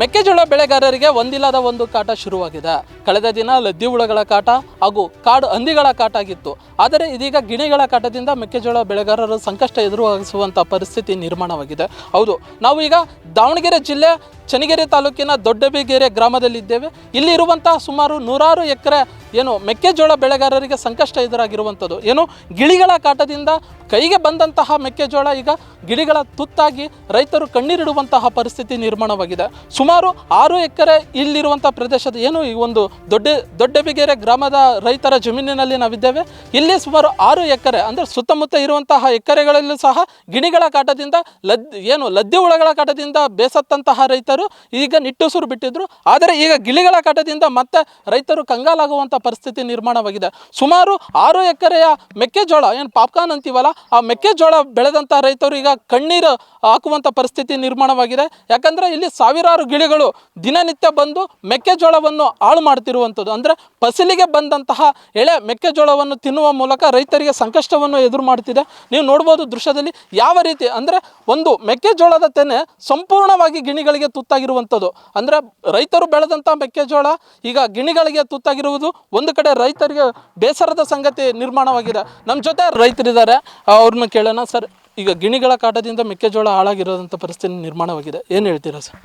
ಮೆಕ್ಕೆಜೋಳ ಬೆಳೆಗಾರರಿಗೆ ಒಂದಿಲ್ಲದ ಒಂದು ಕಾಟ ಶುರುವಾಗಿದೆ. ಕಳೆದ ದಿನ ಲದ್ದಿ ಹುಳಗಳ ಕಾಟ ಹಾಗೂ ಕಾಡು ಹಂದಿಗಳ ಕಾಟ ಆಗಿತ್ತು ಆದರೆ ಇದೀಗ ಗಿಣಿಗಳ ಕಾಟದಿಂದ ಮೆಕ್ಕೆಜೋಳ ಬೆಳೆಗಾರರು ಸಂಕಷ್ಟ ಎದುರಿಸುವಂಥ ಪರಿಸ್ಥಿತಿ ನಿರ್ಮಾಣವಾಗಿದೆ. ಹೌದು, ನಾವು ಈಗ ದಾವಣಗೆರೆ ಜಿಲ್ಲೆ ಚನ್ನಗಿರಿ ತಾಲೂಕಿನ ದೊಡ್ಡಬಿಗೆರೆ ಗ್ರಾಮದಲ್ಲಿದ್ದೇವೆ. ಇಲ್ಲಿ ಇರುವಂತಹ ಸುಮಾರು ನೂರಾರು ಎಕರೆ ಏನು ಮೆಕ್ಕೆಜೋಳ ಬೆಳೆಗಾರರಿಗೆ ಸಂಕಷ್ಟ ಎದುರಾಗಿರುವಂಥದ್ದು. ಏನು ಗಿಳಿಗಳ ಕಾಟದಿಂದ ಕೈಗೆ ಬಂದಂತಹ ಮೆಕ್ಕೆಜೋಳ ಈಗ ಗಿಳಿಗಳ ತುತ್ತಾಗಿ ರೈತರು ಕಣ್ಣೀರಿಡುವಂತಹ ಪರಿಸ್ಥಿತಿ ನಿರ್ಮಾಣವಾಗಿದೆ. ಸುಮಾರು ಆರು ಎಕರೆ ಇಲ್ಲಿರುವಂಥ ಪ್ರದೇಶದ ಏನು ಈ ಒಂದು ದೊಡ್ಡ, ದೊಡ್ಡಬಿಗೆರೆ ಗ್ರಾಮದ ರೈತರ ಜಮೀನಿನಲ್ಲಿ ನಾವಿದ್ದೇವೆ. ಇಲ್ಲಿ ಸುಮಾರು ಆರು ಎಕರೆ ಅಂದರೆ ಸುತ್ತಮುತ್ತ ಇರುವಂತಹ ಎಕರೆಗಳಲ್ಲೂ ಸಹ ಗಿಣಿಗಳ ಕಾಟದಿಂದ ಲದ್, ಏನು ಲದ್ದಿ ಹುಳಗಳ ಕಾಟದಿಂದ ಬೇಸತ್ತಂತಹ ರೈತರು ಈಗ ನಿಟ್ಟುಸಿರು ಬಿಟ್ಟಿದ್ರು. ಆದರೆ ಈಗ ಗಿಳಿಗಳ ಕಾಟದಿಂದ ಮತ್ತೆ ರೈತರು ಕಂಗಾಲಾಗುವಂಥ ಪರಿಸ್ಥಿತಿ ನಿರ್ಮಾಣವಾಗಿದೆ. ಸುಮಾರು ಆರು ಎಕರೆಯ ಮೆಕ್ಕೆಜೋಳ, ಏನು ಪಾಪ್ಕಾರ್ನ್ ಅಂತೀವಲ್ಲ, ಆ ಮೆಕ್ಕೆಜೋಳ ಬೆಳೆದಂಥ ರೈತರು ಈಗ ಕಣ್ಣೀರು ಹಾಕುವಂಥ ಪರಿಸ್ಥಿತಿ ನಿರ್ಮಾಣವಾಗಿದೆ. ಯಾಕಂದರೆ ಇಲ್ಲಿ ಸಾವಿರಾರು ಗಿಳಿಗಳು ದಿನನಿತ್ಯ ಬಂದು ಮೆಕ್ಕೆಜೋಳವನ್ನು ಹಾಳು ಮಾಡ್ತಿರುವಂಥದ್ದು ಅಂದರೆ ಫಸಲಿಗೆ ಬಂದಂತಹ ಎಳೆ ಮೆಕ್ಕೆಜೋಳವನ್ನು ತಿನ್ನುವ ಮೂಲಕ ರೈತರಿಗೆ ಸಂಕಷ್ಟವನ್ನು ಎದುರು ಮಾಡ್ತಿದೆ. ನೀವು ನೋಡ್ಬೋದು ದೃಶ್ಯದಲ್ಲಿ ಯಾವ ರೀತಿ, ಅಂದರೆ ಒಂದು ಮೆಕ್ಕೆಜೋಳದ ತೆನೆ ಸಂಪೂರ್ಣವಾಗಿ ಗಿಣಿಗಳಿಗೆ ತುತ್ತಾಗಿರುವಂಥದ್ದು ಅಂದರೆ ರೈತರು ಬೆಳೆದಂಥ ಮೆಕ್ಕೆಜೋಳ ಈಗ ಗಿಣಿಗಳಿಗೆ ತುತ್ತಾಗಿರುವುದು ಒಂದು ಕಡೆ ರೈತರಿಗೆ ಬೇಸರದ ಸಂಗತಿ ನಿರ್ಮಾಣವಾಗಿದೆ. ನಮ್ಮ ಜೊತೆ ರೈತರಿದ್ದಾರೆ. ಅವ್ರನ್ನ ಕೇಳೋಣ ಸರ್. ಈಗ ಗಿಣಿಗಳ ಕಾಟದಿಂದ ಮೆಕ್ಕೆಜೋಳ ಹಾಳಾಗಿರೋದಂಥ ಪರಿಸ್ಥಿತಿ ನಿರ್ಮಾಣವಾಗಿದೆ. ಏನು ಹೇಳ್ತೀರಾ ಸರ್?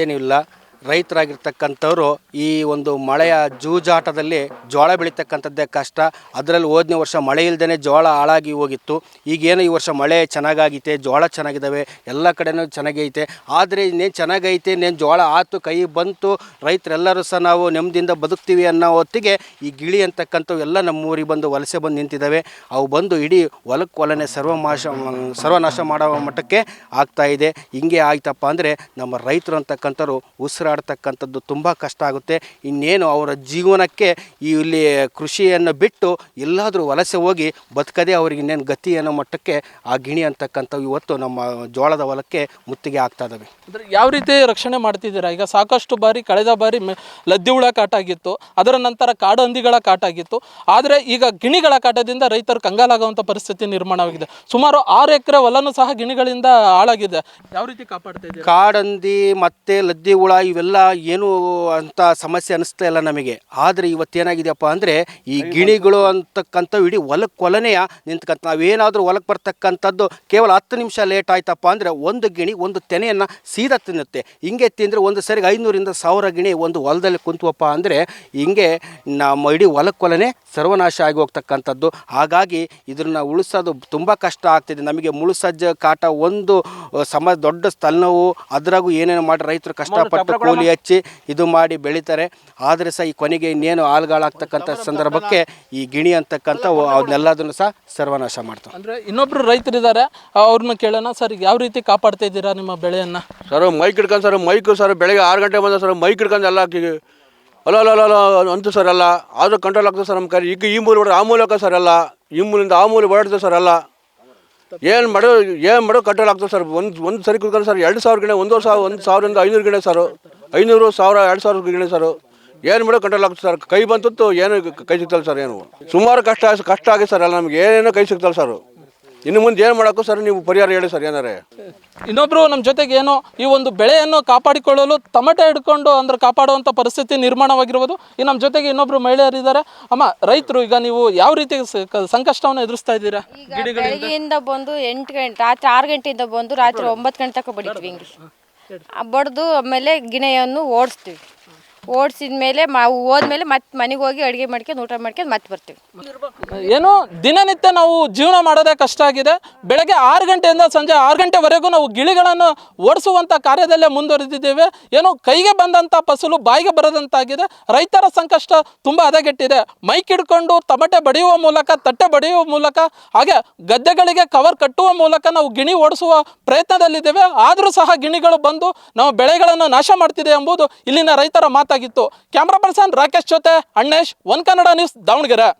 ಏನಿಲ್ಲ. ರೈತರಾಗಿರ್ತಕ್ಕಂಥವ್ರು ಈ ಒಂದು ಮಳೆಯ ಜೂಜಾಟದಲ್ಲಿ ಜೋಳ ಬೆಳೀತಕ್ಕಂಥದ್ದೇ ಕಷ್ಟ. ಅದರಲ್ಲಿ ಹೋದನೇ ವರ್ಷ ಮಳೆ ಇಲ್ಲದೇ ಜೋಳ ಹಾಳಾಗಿ ಹೋಗಿತ್ತು. ಈಗೇನು ಈ ವರ್ಷ ಮಳೆ ಚೆನ್ನಾಗಾಗೈತೆ ಜೋಳ ಚೆನ್ನಾಗಿದ್ದಾವೆ ಎಲ್ಲ ಕಡೆನೂ ಚೆನ್ನಾಗೈತೆ. ಆದರೆ ಇನ್ನೇನು ಚೆನ್ನಾಗೈತೆ, ಇನ್ನೇನು ಜೋಳ ಆತು, ಕೈ ಬಂತು, ರೈತರೆಲ್ಲರೂ ಸಹ ನಾವು ನೆಮ್ಮದಿಯಿಂದ ಬದುಕ್ತೀವಿ ಅನ್ನೋ ಹೊತ್ತಿಗೆ ಈ ಗಿಳಿ ಅಂತಕ್ಕಂಥವು ಎಲ್ಲ ನಮ್ಮೂರಿಗೆ ಬಂದು ವಲಸೆ ಬಂದು ನಿಂತಿದ್ದಾವೆ ಅವು ಬಂದು ಇಡೀ ಹೊಲಕ್ಕೆ ಹೊಲನೆ ಸರ್ವನಾಶ ಸರ್ವನಾಶ ಮಾಡೋ ಮಟ್ಟಕ್ಕೆ ಆಗ್ತಾ ಇದೆ. ಹಿಂಗೆ ಆಯ್ತಪ್ಪ ಅಂದರೆ ನಮ್ಮ ರೈತರು ಅಂತಕ್ಕಂಥವ್ರು ಉಸಿರಾಡ್ತಕ್ಕಂಥದ್ದು ತುಂಬ ಕಷ್ಟ ಆಗುತ್ತೆ. ಇನ್ನೇನು ಅವರ ಜೀವನಕ್ಕೆ ಈ ಇಲ್ಲಿ ಕೃಷಿಯನ್ನು ಬಿಟ್ಟು ಎಲ್ಲಾದರೂ ವಲಸೆ ಹೋಗಿ ಬದುಕದೇ ಅವ್ರಿಗೆ ಇನ್ನೇನು ಗತಿ ಅನ್ನೋ ಮಟ್ಟಕ್ಕೆ ಆ ಗಿಣಿ ಅಂತಕ್ಕಂಥವು ಇವತ್ತು ನಮ್ಮ ಜೋಳದ ಹೊಲಕ್ಕೆ ಮುತ್ತಿಗೆ ಆಗ್ತಾ ಇದ್ದಾವೆ ಅಂದರೆ ಯಾವ ರೀತಿ ರಕ್ಷಣೆ ಮಾಡ್ತಿದ್ದೀರಾ? ಈಗ ಸಾಕಷ್ಟು ಬಾರಿ ಕಳೆದ ಬಾರಿ ಲದ್ದಿ ಹುಳ ಕಾಟ ಆಗಿತ್ತು ಅದರ ನಂತರ ಕಾಡು ಹಂದಿಗಳ ಕಾಟ ಆಗಿತ್ತು ಆದರೆ ಈಗ ಗಿಣಿಗಳ ಕಾಟದಿಂದ ರೈತರು ಕಂಗಾಲಾಗುವಂಥ ಪರಿಸ್ಥಿತಿ ನಿರ್ಮಾಣವಾಗಿದೆ. ಸುಮಾರು ಆರು ಎಕರೆ ಹೊಲನೂ ಸಹ ಗಿಣಿಗಳಿಂದ ಹಾಳಾಗಿದೆ. ಯಾವ ರೀತಿ ಕಾಪಾಡ್ತಾ ಇದೆ ಕಾಡಂದಿ ಮತ್ತೆ ಲದ್ದಿ ಹುಳ ಇವೆಲ್ಲ ಏನು ಅಂತ ಸಮಸ್ಯೆ ಅನಿಸ್ತಾ ಇಲ್ಲ ನಮಗೆ. ಆದರೆ ಇವತ್ತೇನಾಗಿದೆಯಪ್ಪ ಅಂದರೆ ಈ ಗಿಣಿಗಳು ಅಂತಕ್ಕಂಥವು ಇಡೀ ಹೊಲಕ್ಕೆ ಕೊಲನೆಯ ನಿಂತ್ಕಂತ ನಾವೇನಾದರೂ ಹೊಲಕ್ಕೆ ಬರ್ತಕ್ಕಂಥದ್ದು ಕೇವಲ ಹತ್ತು ನಿಮಿಷ ಲೇಟ್ ಆಯ್ತಪ್ಪ ಅಂದರೆ ಒಂದು ಗಿಣಿ ಒಂದು ತೆನೆಯನ್ನು ಸೀದಾ ತಿನ್ನುತ್ತೆ. ಹಿಂಗೆ ತಿಂದರೆ ಒಂದು ಸರಿಗೆ ಐನೂರಿಂದ ಸಾವಿರ ಗಿಣಿ ಒಂದು ಹೊಲದಲ್ಲಿ ಕುಂತುವಪ್ಪ ಅಂದರೆ ಹಿಂಗೆ ನಮ್ಮ ಇಡೀ ಹೊಲಕ್ಕೆ ಕೊಲನೆ ಸರ್ವನಾಶ ಆಗಿ ಹೋಗ್ತಕ್ಕಂಥದ್ದು. ಹಾಗಾಗಿ ಇದನ್ನು ಉಳಿಸೋದು ತುಂಬ ಕಷ್ಟ ಆಗ್ತಿದೆ. ನಮಗೆ ಮುಳುಸಜ್ಜ ಕಾಟ ಒಂದು ಸಮ ದೊಡ್ಡ ತಲೆನೋವು ಅದರಾಗೂ ಏನೇನು ಮಾಡಿ ರೈತರು ಕಷ್ಟಪಟ್ಟು ಕೂಲಿ ಹಚ್ಚಿ ಇದು ಮಾಡಿ ಬೆಳೀತಾರೆ. ಆದರೆ ಸಹ ಈ ಕೊನೆಗೆ ಇನ್ನೇನು ಹಾಲ್ಗಳಾಗ್ತಕ್ಕಂಥ ಸಂದರ್ಭಕ್ಕೆ ಈ ಗಿಣಿ ಅಂತಕ್ಕಂಥ ಅವನ್ನೆಲ್ಲದನ್ನು ಸಹ ಸರ್ವನಾಶ ಮಾಡ್ತಾರೆ ಅಂದರೆ ಇನ್ನೊಬ್ರು ರೈತರಿದ್ದಾರೆ ಅವ್ರನ್ನ ಕೇಳೋಣ ಸರ್ ಯಾವ ರೀತಿ ಕಾಪಾಡ್ತಾ ಇದ್ದೀರಾ ನಿಮ್ಮ ಬೆಳೆಯನ್ನು? ಸರ್ ಮೈಕ್ ಹಿಡ್ಕೊಂಡು ಸರ್ ಮೈಕ್ ಸರ್ ಬೆಳಗ್ಗೆ ಆರು ಗಂಟೆ ಬಂದ ಸರ್ ಮೈಕ್ ಹಿಡ್ಕೊಂಡು ಎಲ್ಲ ಹಾಕಿ ಅಲ್ಲ ಅಲ್ಲ ಅಲ್ಲ ಅಂತೂ ಸರ್ ಎಲ್ಲ. ಆದರೂ ಕಂಟ್ರೋಲ್ ಆಗ್ತದೆ ಸರ್ ನಮ್ಮ ಕೈ ಈಗ ಈ ಮೂಲ ಹೊಡೆದ್ರೆ ಆ ಮೂಲಕ ಸರ್ ಅಲ್ಲ ಈ ಮೂಲಿಂದ ಆ ಮೂಲ ಓಡಾಡ್ತದೆ ಸರ್ ಅಲ್ಲ ಏನು ಮಾಡೋ ಏನು ಮಾಡೋ ಕಂಟ್ರೋಲ್ ಆಗ್ತದೆ ಸರ್. ಒಂದು ಒಂದು ಸರಿ ಕುತ್ಕೊಂಡು ಸರ್ ಎರಡು ಸಾವಿರ ಗಿಣೆ ಒಂದೂವರೆ ಸಾವಿರ ಒಂದು ಸಾವಿರದಿಂದ ಐನೂರು ಗಿಣೆ ಸರ್. ಐನೂರು ಸಾವಿರ ಎರಡು ಸಾವಿರ ಗಿಡ ಸರ್. ಏನು ಮಾಡೋ ಕಂಟ್ರೋಲ್ ಆಗ್ತದೆ ಸರ್. ಕೈ ಬಂತು ಏನು ಕೈ ಸಿಗ್ತಲ್ಲ ಸರ್ ಏನು. ಸುಮಾರು ಕಷ್ಟ ಕಷ್ಟ ಆಗಿದೆ ಸರ್ ಅಲ್ಲ ನಮ್ಗೆ. ಏನೇನೋ ಕೈ ಸಿಗ್ತಲ್ಲ ಸರ್. ಇನ್ನು ಮುಂದೆ ಏನು ಮಾಡೋಕ್ಕೂ ಸರ್ ನೀವು ಪರಿಹಾರ ಹೇಳಿ ಸರ್ ಏನಾರೇ. ಇನ್ನೊಬ್ರು ನಮ್ಮ ಜೊತೆಗೆ ಏನು ಈ ಒಂದು ಬೆಳೆಯನ್ನು ಕಾಪಾಡಿಕೊಳ್ಳಲು ತಮಟೆ ಹಿಡ್ಕೊಂಡು ಅಂದ್ರೆ ಕಾಪಾಡುವಂಥ ಪರಿಸ್ಥಿತಿ ನಿರ್ಮಾಣವಾಗಿರ್ಬೋದು. ಈ ನಮ್ಮ ಜೊತೆಗೆ ಇನ್ನೊಬ್ರು ಮಹಿಳೆಯರಿದ್ದಾರೆ. ಅಮ್ಮ ರೈತರು ಈಗ ನೀವು ಯಾವ ರೀತಿ ಸಂಕಷ್ಟವನ್ನು ಎದುರಿಸ್ತಾ ಇದ್ದೀರಾ? ಬೆಳಗ್ಗೆಯಿಂದ ಬಂದು ಎಂಟು ಗಂಟೆ ರಾತ್ರಿ ಆರು ಗಂಟೆಯಿಂದ ಬಂದು ರಾತ್ರಿ ಒಂಬತ್ತು ಗಂಟೆ ತನಕ ಬಡಿತೀವಿ ಹಿಂಗೆ ಬಡ್ದು ಆಮೇಲೆ ಗಿಣೆಯನ್ನು ಓಡಿಸ್ತೀವಿ. ಓಡಿಸಿದ ಮೇಲೆ ಹೋದ ಹೋದ್ಮೇಲೆ ಮತ್ತೆ ಮನೆಗೆ ಹೋಗಿ ಅಡುಗೆ ಮಾಡ್ಕೊಂಡು ಊಟ ಮಾಡ್ಕೊಂಡು ಮತ್ತೆ ಬರ್ತೀವಿ. ಏನು ದಿನನಿತ್ಯ ನಾವು ಜೀವನ ಮಾಡೋದೇ ಕಷ್ಟ ಆಗಿದೆ. ಬೆಳಗ್ಗೆ ಆರು ಗಂಟೆಯಿಂದ ಸಂಜೆ ಆರು ಗಂಟೆವರೆಗೂ ನಾವು ಗಿಳಿಗಳನ್ನು ಓಡಿಸುವಂಥ ಕಾರ್ಯದಲ್ಲೇ ಮುಂದುವರೆದಿದ್ದೇವೆ. ಏನು ಕೈಗೆ ಬಂದಂಥ ಫಸಲು ಬಾಯಿಗೆ ಬರದಂತಾಗಿದೆ. ರೈತರ ಸಂಕಷ್ಟ ತುಂಬ ಹದಗೆಟ್ಟಿದೆ. ಮೈಕ್ ಹಿಡ್ಕೊಂಡು ತಮಟೆ ಬಡಿಯುವ ಮೂಲಕ, ತಟ್ಟೆ ಬಡಿಯುವ ಮೂಲಕ, ಹಾಗೆ ಗದ್ದೆಗಳಿಗೆ ಕವರ್ ಕಟ್ಟುವ ಮೂಲಕ ನಾವು ಗಿಣಿ ಓಡಿಸುವ ಪ್ರಯತ್ನದಲ್ಲಿದ್ದೇವೆ. ಆದರೂ ಸಹ ಗಿಣಿಗಳು ಬಂದು ನಾವು ಬೆಳೆಗಳನ್ನು ನಾಶ ಮಾಡ್ತಿದೆ ಎಂಬುದು ಇಲ್ಲಿನ ರೈತರ ಮಾತಾಗಿತ್ತು ಕ್ಯಾಮ್ರಾ ಪರ್ಸನ್ ರಾಕೇಶ್ ಜೊತೆ ಅಣ್ಣೇಶ್ ಒನ್ ಕನ್ನಡ ನ್ಯೂಸ್ ದಾವಣಗೆರೆ.